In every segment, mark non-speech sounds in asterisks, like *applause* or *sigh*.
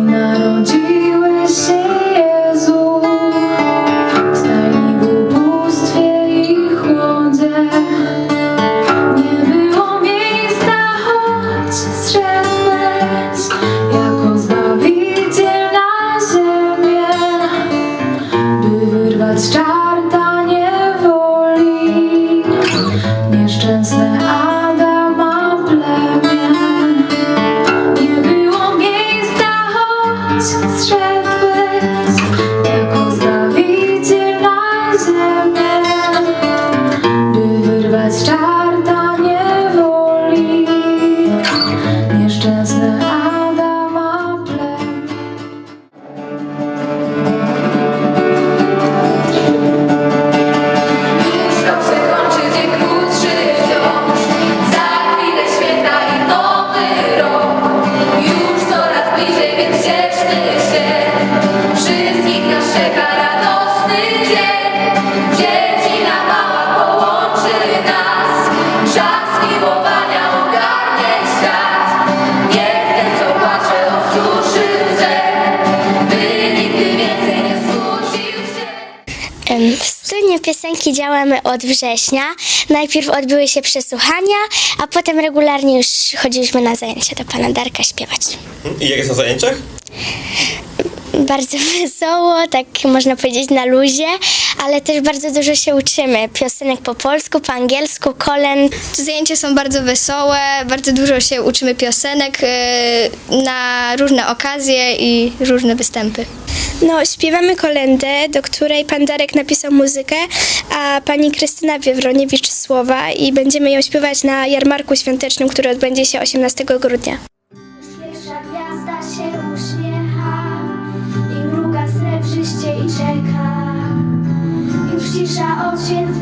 narodziłeś się stop. Piosenki działamy od września. Najpierw odbyły się przesłuchania, a potem regularnie już chodziliśmy na zajęcia do pana Darka śpiewać. I jak jest na zajęciach? Bardzo *laughs* wesoło, tak można powiedzieć na luzie, ale też bardzo dużo się uczymy. Piosenek po polsku, po angielsku, kolen. Zajęcia są bardzo wesołe, bardzo dużo się uczymy piosenek y, na różne okazje i różne występy. No, śpiewamy kolendę, do której pan Darek napisał muzykę, a pani Krystyna Wiewroniewicz słowa i będziemy ją śpiewać na jarmarku świątecznym, który odbędzie się 18 grudnia. Czeka. Już cisza odświętna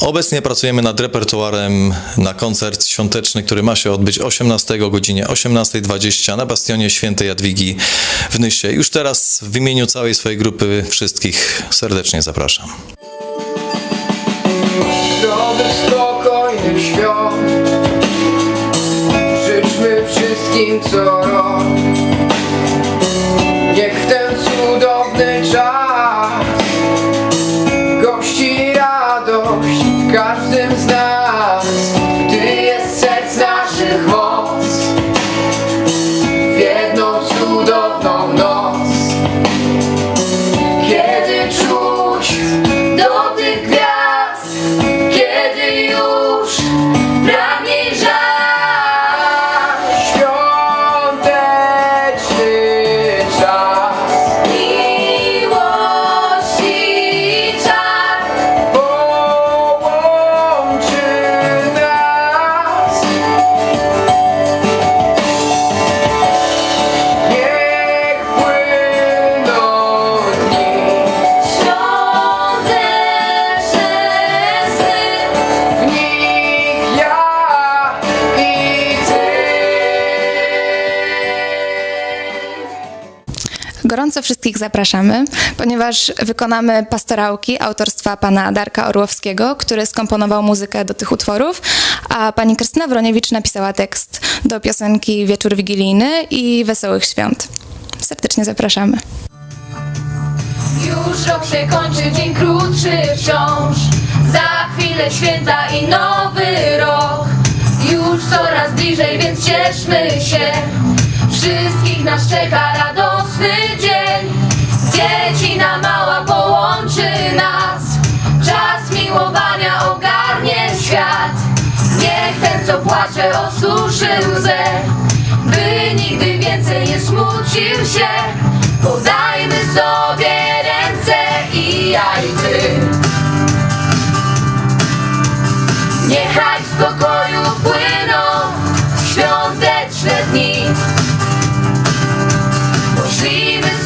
Obecnie pracujemy nad repertuarem na koncert świąteczny, który ma się odbyć 18 o godzinie 18.20 na bastionie Świętej Jadwigi w Nysie. Już teraz w imieniu całej swojej grupy wszystkich serdecznie zapraszam. zdrowych, spokojnych świąt. Życzmy wszystkim co rok. Niech w ten cudowny czas gości radość w każdym z Gorąco wszystkich zapraszamy, ponieważ wykonamy pastorałki autorstwa pana Darka Orłowskiego, który skomponował muzykę do tych utworów, a pani Krystyna Wroniewicz napisała tekst do piosenki Wieczór Wigilijny i Wesołych Świąt. Serdecznie zapraszamy. Już rok się kończy, dzień krótszy wciąż Za chwilę święta i nowy rok Już coraz bliżej, więc cieszmy się Wszystkich nas czeka radosny dzień. Dziecina mała połączy nas. Czas miłowania ogarnie świat. Niech ten, co płacze, osuszy łzę By nigdy więcej nie smucił się. Podajmy sobie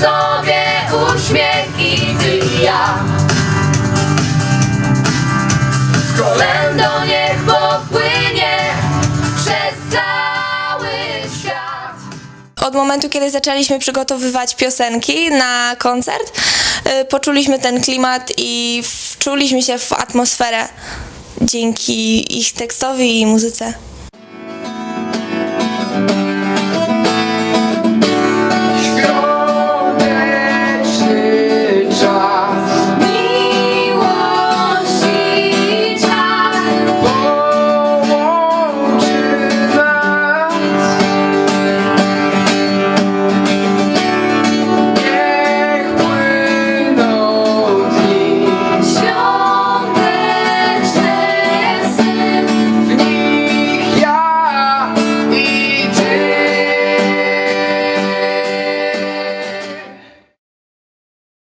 sobie uśmiech i ty i ja niech popłynie przez cały świat Od momentu, kiedy zaczęliśmy przygotowywać piosenki na koncert, y, poczuliśmy ten klimat i wczuliśmy się w atmosferę dzięki ich tekstowi i muzyce.